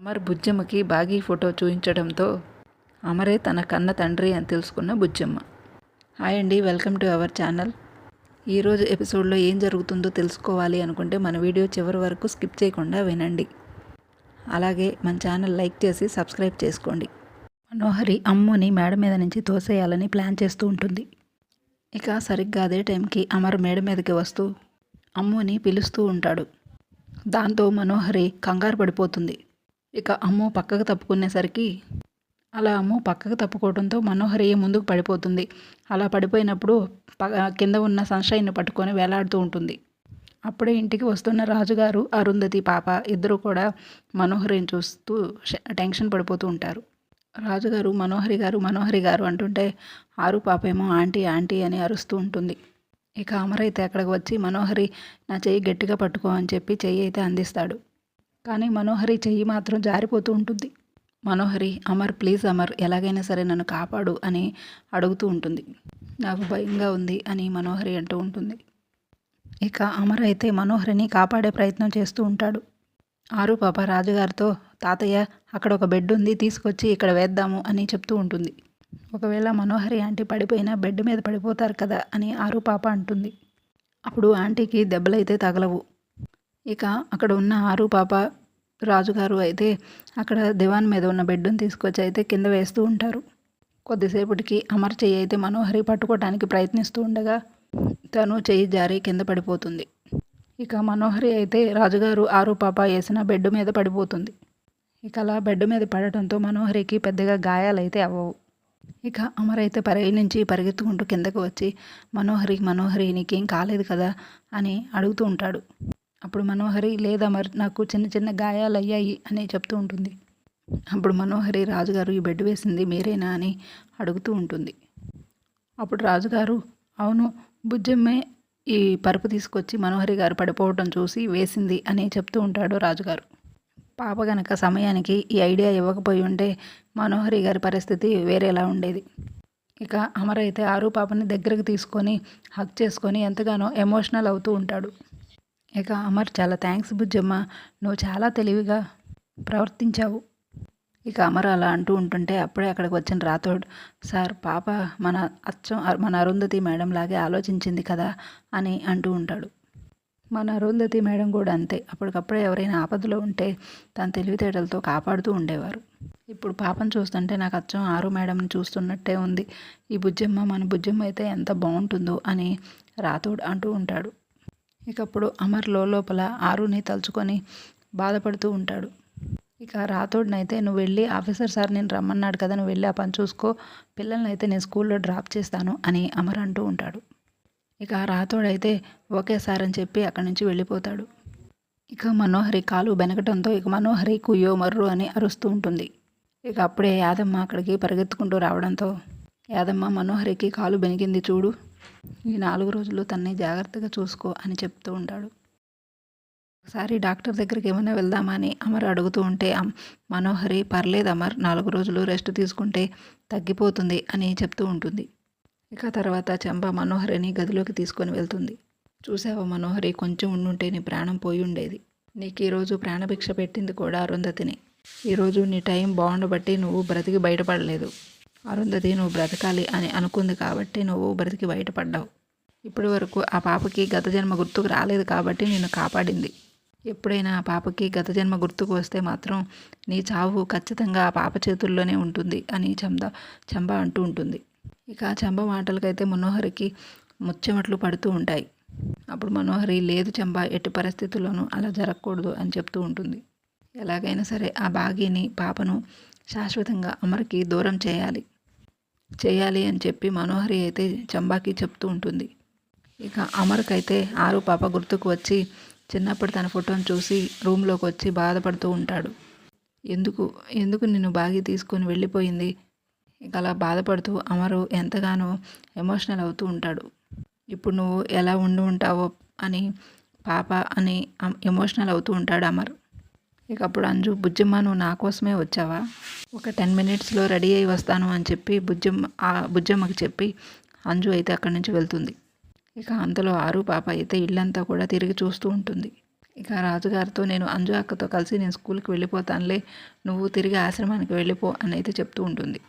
అమర్ బుజ్జమ్మకి బాగీ ఫోటో చూపించడంతో అమరే తన కన్న తండ్రి అని తెలుసుకున్న బుజ్జమ్మ. హాయ్ అండి వెల్కమ్ టు అవర్ ఛానల్. ఈరోజు ఎపిసోడ్లో ఏం జరుగుతుందో తెలుసుకోవాలి అనుకుంటే మన వీడియో చివరి వరకు స్కిప్ చేయకుండా వినండి. అలాగే మన ఛానల్ లైక్ చేసి సబ్స్క్రైబ్ చేసుకోండి. మనోహరి అమ్ముని మేడ మీద నుంచి తోసేయాలని ప్లాన్ చేస్తూ ఉంటుంది. ఇక సరిగ్గా అదే టైంకి అమర్ మేడ మీదకి వస్తూ అమ్ముని పిలుస్తూ ఉంటాడు. దాంతో మనోహరి కంగారు పడిపోతుంది. ఇక అమ్ము పక్కకు తప్పుకునేసరికి అలా అమ్ము పక్కకు తప్పుకోవడంతో మనోహరి ముందుకు పడిపోతుంది. అలా పడిపోయినప్పుడు ప కింద ఉన్న సన్షైన్ పట్టుకొని వేలాడుతూ ఉంటుంది. అప్పుడే ఇంటికి వస్తున్న రాజుగారు అరుంధతి పాప ఇద్దరు కూడా మనోహరిని చూస్తూ టెన్షన్ పడిపోతూ ఉంటారు. రాజుగారు మనోహరి గారు మనోహరి గారు అంటుంటే ఆరు పాప ఏమో ఆంటీ ఆంటీ అని అరుస్తూ ఉంటుంది. ఇక అమరైతే అక్కడికి వచ్చి మనోహరి నా చెయ్యి గట్టిగా పట్టుకో అని చెప్పి చెయ్యి అయితే అందిస్తాడు. కానీ మనోహరి చెయ్యి మాత్రం జారిపోతూ ఉంటుంది. మనోహరి అమర్ ప్లీజ్ అమర్ ఎలాగైనా సరే నన్ను కాపాడు అని అడుగుతూ ఉంటుంది. నాకు భయంగా ఉంది అని మనోహరి అంటూ ఉంటుంది. ఇక అమర్ అయితే మనోహరిని కాపాడే ప్రయత్నం చేస్తూ ఉంటాడు. ఆరు పాప రాజుగారితో తాతయ్య అక్కడ ఒక బెడ్ ఉంది తీసుకొచ్చి ఇక్కడ వేద్దాము అని చెప్తూ ఉంటుంది. ఒకవేళ మనోహరి ఆంటీ పడిపోయినా బెడ్ మీద పడిపోతారు కదా అని ఆరు పాప అంటుంది. అప్పుడు ఆంటీకి దెబ్బలైతే తగలవు. ఇక అక్కడ ఉన్న ఆరు పాప రాజుగారు అయితే అక్కడ దివాన్ మీద ఉన్న బెడ్డును తీసుకొచ్చి అయితే కింద వేస్తూ ఉంటారు. కొద్దిసేపటికి అమర్ చెయ్యి అయితే మనోహరి పట్టుకోవడానికి ప్రయత్నిస్తూ ఉండగా తను చెయ్యి జారి కింద పడిపోతుంది. ఇక మనోహరి అయితే రాజుగారు ఆరు పాప వేసిన బెడ్ మీద పడిపోతుంది. ఇక అలా బెడ్ మీద పడటంతో మనోహరికి పెద్దగా గాయాలైతే అవ్వవు. ఇక అమర్ అయితే పరై నుంచి పరిగెత్తుకుంటూ కిందకు వచ్చి మనోహరి మనోహరి నీకేం కాలేదు కదా? అని అడుగుతూ ఉంటాడు. అప్పుడు మనోహరి లేదా మరి నాకు చిన్న చిన్న గాయాలు అయ్యాయి అని చెప్తూ ఉంటుంది. అప్పుడు మనోహరి రాజుగారు ఈ బెడ్ వేసింది మీరేనా అని అడుగుతూ ఉంటుంది. అప్పుడు రాజుగారు అవును బుజ్జమ్మే ఈ పరుపు తీసుకొచ్చి మనోహరి గారు పడిపోవటం చూసి వేసింది అని చెప్తూ ఉంటాడు రాజుగారు. పాప గనక సమయానికి ఈ ఐడియా ఇవ్వకపోయి ఉంటే మనోహరి గారి పరిస్థితి వేరేలా ఉండేది. ఇక అమర్ అయితే ఆరు పాపని దగ్గరకు తీసుకొని హక్ చేసుకొని ఎంతగానో ఎమోషనల్ అవుతూ ఉంటాడు. ఇక అమర్ చాలా థ్యాంక్స్ బుజ్జమ్మ. నువ్వు చాలా తెలివిగా ప్రవర్తించావు. ఇక అమర్ అలా అంటూ ఉంటుంటే అప్పుడే అక్కడికి వచ్చిన రాథోడ్ సార్ పాప మన అచ్చం మన అరుంధతి మేడం లాగే ఆలోచించింది కదా అని అంటూ ఉంటాడు. మన అరుంధతి మేడం కూడా అంతే. అప్పటికప్పుడే ఎవరైనా ఆపదలో ఉంటే తన తెలివితేటలతో కాపాడుతూ ఉండేవారు. ఇప్పుడు పాపను చూస్తుంటే నాకు అచ్చం ఆరు మేడంని చూస్తున్నట్టే ఉంది. ఈ బుజ్జమ్మ మన బుజ్జమ్మ అయితే ఎంత బాగుంటుందో అని రాథోడ్ అంటూ ఉంటాడు. ఇక అప్పుడు అమర్ లోపల ఆరుని తలుచుకొని బాధపడుతూ ఉంటాడు. ఇక రాతోడినైతే నువ్వు వెళ్ళి ఆఫీసర్ సార్ నేను రమ్మన్నాడు కదా నువ్వు వెళ్ళి ఆ పని చూసుకో పిల్లల్ని అయితే నేను స్కూల్లో డ్రాప్ చేస్తాను అని అమర్ అంటూ ఉంటాడు. ఇక రాతోడైతే ఓకే సార్ అని చెప్పి అక్కడి నుంచి వెళ్ళిపోతాడు. ఇక మనోహరి కాలు బెనకటంతో ఇక మనోహరి కుయ్యో మర్రు అని అరుస్తూ ఉంటుంది. ఇక అప్పుడే యాదమ్మ అక్కడికి పరిగెత్తుకుంటూ రావడంతో యాదమ్మ మనోహరికి కాలు బెనికింది చూడు. ఈ నాలుగు రోజులు తన్ని జాగ్రత్తగా చూసుకో అని చెప్తూ ఉంటాడు. ఒకసారి డాక్టర్ దగ్గరికి ఏమైనా వెళ్దామా అని అమర్ అడుగుతూ ఉంటే మనోహరి పర్లేదు అమర్ నాలుగు రోజులు రెస్ట్ తీసుకుంటే తగ్గిపోతుంది అని చెప్తూ ఉంటుంది. ఇక తర్వాత చంప మనోహరిని గదిలోకి తీసుకొని వెళ్తుంది. చూసావా మనోహరి? కొంచెం ఉండుంటే నీ ప్రాణం పోయి ఉండేది. నీకు ఈరోజు ప్రాణభిక్ష పెట్టింది కూడా అరుంధతిని. ఈరోజు నీ టైం బాగుండబట్టి నువ్వు బ్రతికి బయటపడలేదు. అరుంధతి నువ్వు బ్రతకాలి అని అనుకుంది కాబట్టి నువ్వు బ్రతికి బయటపడ్డావు. ఇప్పటి వరకు ఆ పాపకి గత జన్మ గుర్తుకు రాలేదు కాబట్టి నిన్ను కాపాడింది. ఎప్పుడైనా ఆ పాపకి గత జన్మ గుర్తుకు వస్తే మాత్రం నీ చావు ఖచ్చితంగా ఆ పాప చేతుల్లోనే ఉంటుంది అని చంద చంబ అంటూ ఉంటుంది. ఇక ఆ చంబ మాటలకైతే మనోహరికి ముచ్చెమట్లు పడుతూ ఉంటాయి. అప్పుడు మనోహరి లేదు చంబ ఎట్టి పరిస్థితుల్లోనూ అలా జరగకూడదు అని చెప్తూ ఉంటుంది. ఎలాగైనా సరే ఆ బాగీని పాపను శాశ్వతంగా అమరికి దూరం చేయాలి. చేయాలి అని చెప్పి మనోహరి అయితే చంబాకి చెప్తూ ఉంటుంది. ఇక అమర్కైతే ఆరు పాప గుర్తుకు వచ్చి చిన్నప్పుడు తన ఫోటోను చూసి రూమ్లోకి వచ్చి బాధపడుతూ ఉంటాడు. ఎందుకు ఎందుకు నిన్ను బాగి తీసుకొని వెళ్ళిపోయింది? ఇక అలా బాధపడుతూ అమరు ఎంతగానో ఎమోషనల్ అవుతూ ఉంటాడు. ఇప్పుడు నువ్వు ఎలా ఉండి ఉంటావో అని పాప అని ఎమోషనల్ అవుతూ ఉంటాడు అమర్. ఇక అప్పుడు అంజు బుజ్జమ్మ నువ్వు నా కోసమే వచ్చావా? ఒక టెన్ మినిట్స్లో రెడీ అయ్యి వస్తాను అని చెప్పి బుజ్జమ్మ ఆ బుజ్జమ్మకి చెప్పి అంజు అయితే అక్కడి నుంచి వెళ్తుంది. ఇక అంతలో ఆరు పాప అయితే ఇల్లంతా కూడా తిరిగి చూస్తూ ఉంటుంది. ఇక రాజుగారితో నేను అంజు అక్కతో కలిసి నేను స్కూల్కి వెళ్ళిపోతానులే నువ్వు తిరిగి ఆశ్రమానికి వెళ్ళిపో అని అయితే చెప్తూ ఉంటుంది.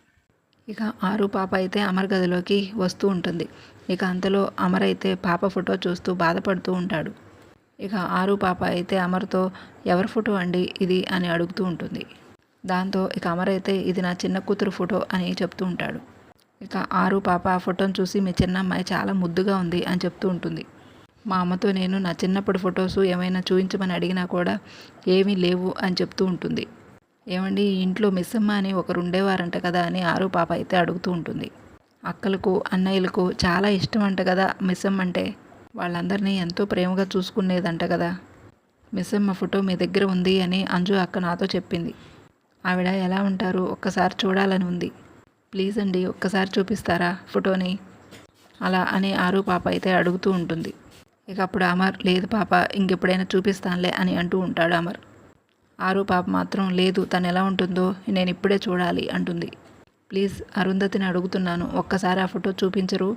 ఇక ఆరు పాప అయితే అమర్ గదిలోకి వస్తూ ఉంటుంది. ఇక అంతలో అమర్ అయితే పాప ఫోటో చూస్తూ బాధపడుతూ ఉంటాడు. ఇక ఆరు పాప అయితే అమర్తో ఎవరి ఫోటో అండి ఇది? అని అడుగుతూ ఉంటుంది. దాంతో ఇక అమర్ అయితే ఇది నా చిన్న కూతురు ఫోటో అని చెప్తూ ఉంటాడు. ఇక ఆరు పాప ఆ ఫోటోను చూసి మీ చిన్న అమ్మాయి చాలా ముద్దుగా ఉంది అని చెప్తూ ఉంటుంది. మా అమ్మతో నేను నా చిన్నప్పుడు ఫొటోస్ ఏమైనా చూపించమని అడిగినా కూడా ఏమీ లేవు అని చెప్తూ ఉంటుంది. ఏమండి ఈ ఇంట్లో మిస్సమ్మ అని ఒకరు ఉండేవారంట కదా అని ఆరు పాప అయితే అడుగుతూ ఉంటుంది. అక్కలకు అన్నయ్యలకు చాలా ఇష్టం అంట కదా మిస్సమ్మ అంటే వాళ్ళందరినీ ఎంతో ప్రేమగా చూసుకునేదంట కదా. మిస్సమ్మ ఫోటో మీ దగ్గర ఉంది అని అంజు అక్క నాతో చెప్పింది. ఆవిడ ఎలా ఉంటారు? ఒక్కసారి చూడాలని ఉంది. ప్లీజ్ అండి ఒక్కసారి చూపిస్తారా ఫోటోని? అలా అని ఆరు పాప అయితే అడుగుతూ ఉంటుంది. ఇక అప్పుడు అమర్ లేదు పాప ఇంకెప్పుడైనా చూపిస్తానులే అని అంటూ ఉంటాడు అమర్. ఆరు పాప మాత్రం లేదు తను ఎలా ఉంటుందో నేను ఇప్పుడే చూడాలి అంటుంది. ప్లీజ్ అరుంధతిని అడుగుతున్నాను ఒక్కసారి ఆ ఫోటో చూపించరు?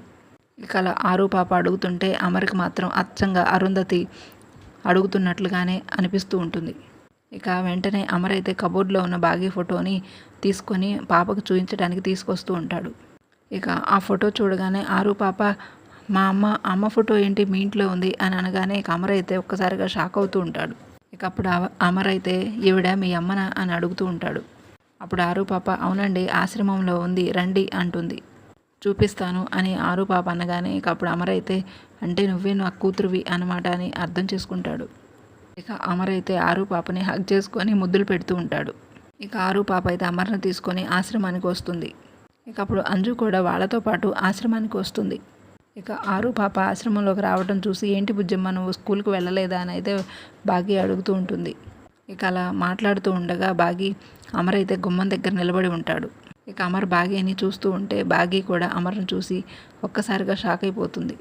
ఇక అలా ఆరు పాప అడుగుతుంటే అమరికి మాత్రం అచ్చంగా అరుంధతి అడుగుతున్నట్లుగానే అనిపిస్తూ ఉంటుంది. ఇక వెంటనే అమర్ అయితే కబోర్డ్లో ఉన్న బాగీ ఫోటోని తీసుకొని పాపకు చూపించడానికి తీసుకొస్తూ ఉంటాడు. ఇక ఆ ఫోటో చూడగానే ఆరు పాప మా అమ్మ అమ్మ ఫోటో ఏంటి? మీ ఇంట్లో ఉంది అని అనగానే ఇక అమర్ అయితే ఒక్కసారిగా షాక్ అవుతూ ఉంటాడు. ఇక అప్పుడు అమర్ అయితే ఈవిడ మీ అమ్మన? అని అడుగుతూ ఉంటాడు. అప్పుడు ఆరు పాప అవునండి ఆశ్రమంలో ఉంది రండి అంటుంది. చూపిస్తాను అని ఆరు పాప అనగానే ఇక అప్పుడు అయితే అంటే నువ్వే నా కూతురువి అనమాట అని అర్థం చేసుకుంటాడు. ఇక అమరైతే అయితే ఆరు పాపని హక్ చేసుకొని ముద్దులు పెడుతూ ఉంటాడు. ఇక ఆరు పాప అయితే అమర్ని తీసుకొని ఆశ్రమానికి వస్తుంది. ఇక అప్పుడు అంజు కూడా వాళ్ళతో పాటు ఆశ్రమానికి వస్తుంది. ఇక ఆరు పాప ఆశ్రమంలోకి రావడం చూసి ఏంటి బుజ్జమ్మ నువ్వు స్కూల్కి వెళ్ళలేదా? అని అయితే బాగి అడుగుతూ ఉంటుంది. ఇక అలా మాట్లాడుతూ ఉండగా బాగి అమరైతే అయితే గుమ్మం దగ్గర నిలబడి ఉంటాడు. ఇక అమర్ బాగీని చూస్తూ ఉంటే బాగి కూడా అమర్ను చూసి ఒక్కసారిగా షాక్ అయిపోతుంది.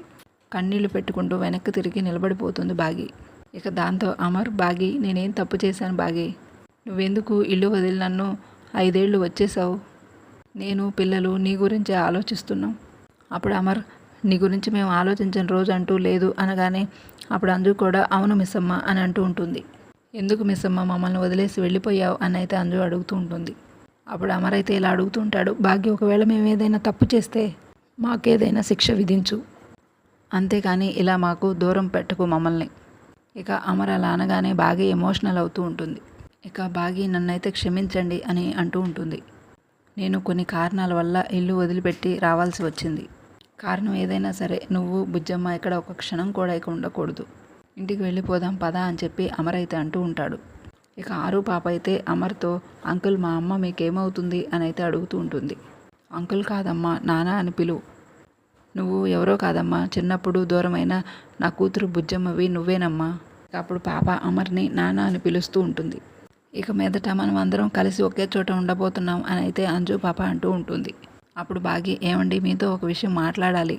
కన్నీళ్ళు పెట్టుకుంటూ వెనక్కి తిరిగి నిలబడిపోతుంది బాగి. ఇక దాంతో అమర్ బాగి నేనేం తప్పు చేశాను బాగి? నువ్వెందుకు ఇల్లు వదిలి నన్ను ఐదేళ్ళు వచ్చేసావు నేను పిల్లలు నీ గురించి ఆలోచిస్తున్నాం. అప్పుడు అమర్ నీ గురించి మేము ఆలోచించిన రోజు అంటూ లేదు అనగానే అప్పుడు అంజు కూడా అవును మిస్సమ్మ అని అంటూ ఉంటుంది. ఎందుకు మిస్సమ్మ మమ్మల్ని వదిలేసి వెళ్ళిపోయావు అని అయితే అంజు అడుగుతూ ఉంటుంది. అప్పుడు అమర్ అయితే ఇలా అడుగుతూ ఉంటాడు భాగ్య ఒకవేళ మేము ఏదైనా తప్పు చేస్తే మాకేదైనా శిక్ష విధించు. అంతేకాని ఇలా మాకు దూరం పెట్టకు మమ్మల్ని. ఇక అమర్ అలా అనగానే బాగా ఎమోషనల్ అవుతూ ఉంటుంది. ఇక బాగి నన్నైతే క్షమించండి అని అంటూ ఉంటుంది. నేను కొన్ని కారణాల వల్ల ఇల్లు వదిలిపెట్టి రావాల్సి వచ్చింది. కారణం ఏదైనా సరే నువ్వు బుజ్జమ్మ ఇక్కడ ఒక క్షణం కూడా ఇక ఉండకూడదు. ఇంటికి వెళ్ళిపోదాం పదా అని చెప్పి అమరైతే అంటూ ఉంటాడు. ఇక ఆరు పాప అయితే అమర్తో అంకుల్ మా అమ్మ మీకేమవుతుంది? అని అయితే అడుగుతూ ఉంటుంది. అంకుల్ కాదమ్మా నానా అని పిలువు నువ్వు ఎవరో కాదమ్మా చిన్నప్పుడు దూరమైన నా కూతురు బుజ్జమ్మవి నువ్వేనమ్మా అప్పుడు పాప అమర్ని నానా అని పిలుస్తూ ఉంటుంది. ఇక మీదట మనం అందరం కలిసి ఒకే చోట ఉండబోతున్నాం అని అయితే అంజు పాప అంటూ ఉంటుంది. అప్పుడు బాగి ఏమండి మీతో ఒక విషయం మాట్లాడాలి.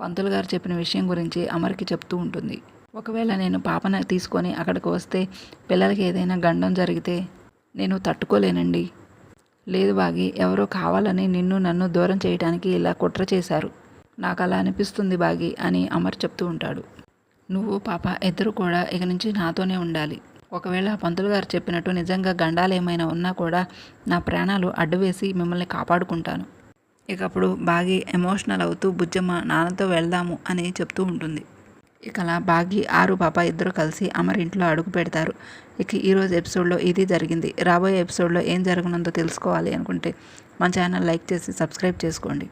పంతులు గారు చెప్పిన విషయం గురించి అమర్కి చెప్తూ ఉంటుంది. ఒకవేళ నేను పాపన తీసుకొని అక్కడికి వస్తే పిల్లలకి ఏదైనా గండం జరిగితే నేను తట్టుకోలేనండి. లేదు బాగి ఎవరో కావాలని నిన్ను నన్ను దూరం చేయడానికి ఇలా కుట్ర చేశారు. నాకు అలా అనిపిస్తుంది బాగి అని అమర్ చెప్తూ ఉంటాడు. నువ్వు పాప ఇద్దరు కూడా ఇక నుంచి నాతోనే ఉండాలి. ఒకవేళ పంతులు గారు చెప్పినట్టు నిజంగా గండాలు ఏమైనా ఉన్నా కూడా నా ప్రాణాలు అడ్డువేసి మిమ్మల్ని కాపాడుకుంటాను. ఇకప్పుడు బాగి ఎమోషనల్ అవుతూ బుజ్జమ్మ నాన్నతో వెళ్దాము అని చెప్తూ ఉంటుంది. ఇక అలా బాగి ఆరు పాప ఇద్దరు కలిసి అమర్ ఇంట్లో అడుగు పెడతారు. ఇక ఈరోజు ఎపిసోడ్లో ఇది జరిగింది. రాబోయే ఎపిసోడ్లో ఏం జరగనుందో తెలుసుకోవాలి అనుకుంటే మన ఛానల్ లైక్ చేసి సబ్స్క్రైబ్ చేసుకోండి.